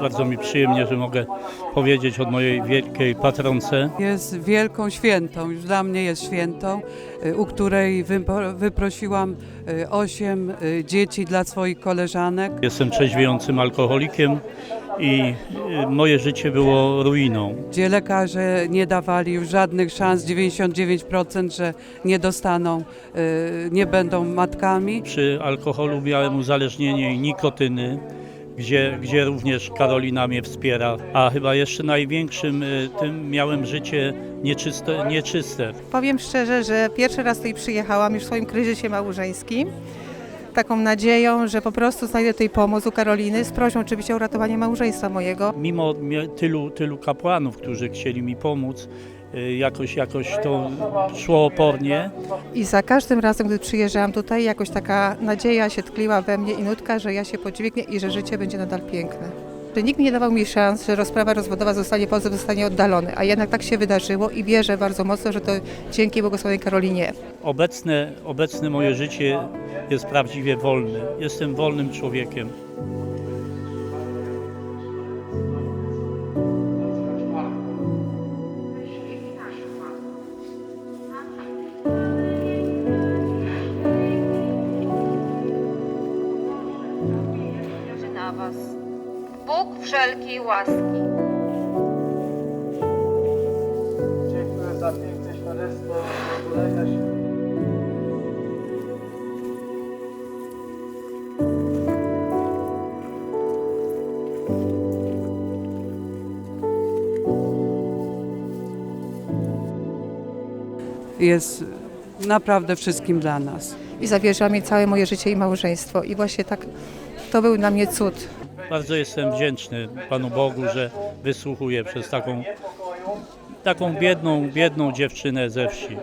Bardzo mi przyjemnie, że mogę powiedzieć od mojej wielkiej patronce. Jest wielką świętą, już dla mnie jest świętą, y, u której wyprosiłam y, osiem y, dzieci dla swoich koleżanek. Jestem trzeźwiejącym alkoholikiem i y, moje życie było ruiną. gdzie lekarze nie dawali już żadnych szans, 99%, że nie dostaną, y, nie będą matkami. Przy alkoholu miałem uzależnienie i nikotyny, gdzie, gdzie również Karolina mnie wspiera. A chyba jeszcze największym y, tym miałem życie nieczyste. nieczyste. Powiem szczerze, że pierwszy raz tutaj przyjechałam już w swoim kryzysie małżeńskim. Taką nadzieją, że po prostu znajdę tutaj pomoc u Karoliny z prośbą oczywiście o uratowanie małżeństwa mojego. Mimo tylu, tylu kapłanów, którzy chcieli mi pomóc, y, jakoś, jakoś to szło opornie. I za każdym razem, gdy przyjeżdżałam tutaj, jakoś taka nadzieja się tkliła we mnie i nutka, że ja się podźwignę i że życie będzie nadal piękne. Że nikt nie dawał mi szans, że rozprawa rozwodowa zostanie, pozew zostanie oddalony, a jednak tak się wydarzyło i wierzę bardzo mocno, że to dzięki błogosławionej Karolinie. Obecne, obecne moje życie jest prawdziwie wolne. Jestem wolnym człowiekiem. na was. Bóg wszelkiej łaski. Dziękuję za piękne świadectwo. Jest naprawdę wszystkim dla nas. I zawierzyła mi całe moje życie i małżeństwo. I właśnie tak, to był dla mnie cud. Bardzo jestem wdzięczny Panu Bogu, że wysłuchuje przez taką, taką biedną, biedną dziewczynę ze wsi.